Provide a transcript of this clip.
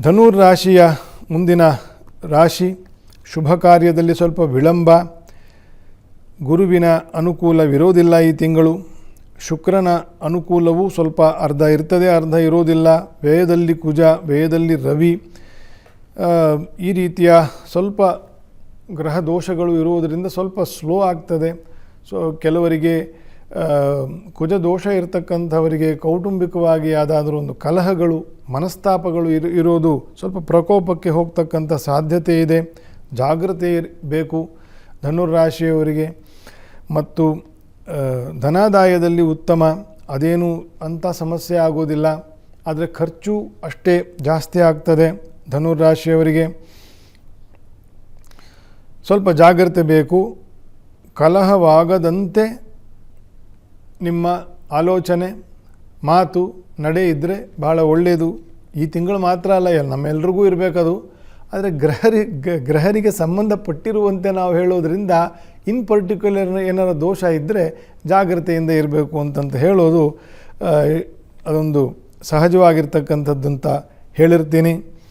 ಧನುರ್ ರಾಶಿಯ ಮುಂದಿನ ರಾಶಿ ಶುಭ ಕಾರ್ಯದಲ್ಲಿ ಸ್ವಲ್ಪ ವಿಳಂಬ. ಗುರುವಿನ ಅನುಕೂಲವಿರೋದಿಲ್ಲ ಈ ತಿಂಗಳು. ಶುಕ್ರನ ಅನುಕೂಲವೂ ಸ್ವಲ್ಪ ಅರ್ಧ ಇರ್ತದೆ, ಅರ್ಧ ಇರೋದಿಲ್ಲ. ವ್ಯಯದಲ್ಲಿ ಕುಜ, ವ್ಯಯದಲ್ಲಿ ರವಿ. ಈ ರೀತಿಯ ಸ್ವಲ್ಪ ಗ್ರಹ ದೋಷಗಳು ಇರುವುದರಿಂದ ಸ್ವಲ್ಪ ಸ್ಲೋ ಆಗ್ತದೆ. ಸೊ, ಕೆಲವರಿಗೆ ಆ, ಕುಜ ದೋಷ ಇರತಕ್ಕಂಥವರಿಗೆ ಕೌಟುಂಬಿಕವಾಗಿ ಯಾವುದಾದ್ರೂ ಒಂದು ಕಲಹಗಳು ಮನಸ್ತಾಪಗಳು ಇರು ಇರೋದು ಸ್ವಲ್ಪ ಪ್ರಕೋಪಕ್ಕೆ ಹೋಗ್ತಕ್ಕಂಥ ಸಾಧ್ಯತೆ ಇದೆ. ಜಾಗೃತಿ ಬೇಕು ಧನುರ್ರಾಶಿಯವರಿಗೆ. ಮತ್ತು ಧನಾದಾಯದಲ್ಲಿ ಉತ್ತಮ ಅದೇನು ಅಂಥ ಸಮಸ್ಯೆ ಆಗೋದಿಲ್ಲ. ಆದರೆ ಖರ್ಚು ಅಷ್ಟೇ ಜಾಸ್ತಿ ಆಗ್ತದೆ ಧನುರಾಶಿಯವರಿಗೆ ಸ್ವಲ್ಪ ಜಾಗ್ರತೆ ಬೇಕು. ಕಲಹವಾಗದಂತೆ ನಿಮ್ಮ ಆಲೋಚನೆ, ಮಾತು ನಡೆ ಇದ್ದರೆ ಭಾಳ ಒಳ್ಳೆಯದು ಈ ತಿಂಗಳು ಮಾತ್ರ ಅಲ್ಲ, ಎಲ್ಲ ನಮ್ಮೆಲ್ರಿಗೂ ಇರಬೇಕದು. ಆದರೆ ಗ್ರಹರಿ ಗ್ರಹರಿಗೆ ಸಂಬಂಧಪಟ್ಟಿರುವಂತೆ ನಾವು ಹೇಳೋದ್ರಿಂದ ಇನ್ ಪರ್ಟಿಕ್ಯುಲರ್ ಏನಾರ ದೋಷ ಇದ್ದರೆ ಜಾಗ್ರತೆಯಿಂದ ಇರಬೇಕು ಅಂತಂತ ಹೇಳೋದು ಅದೊಂದು ಅದೊಂದು ಅಂತ ಹೇಳಿರ್ತೀನಿ.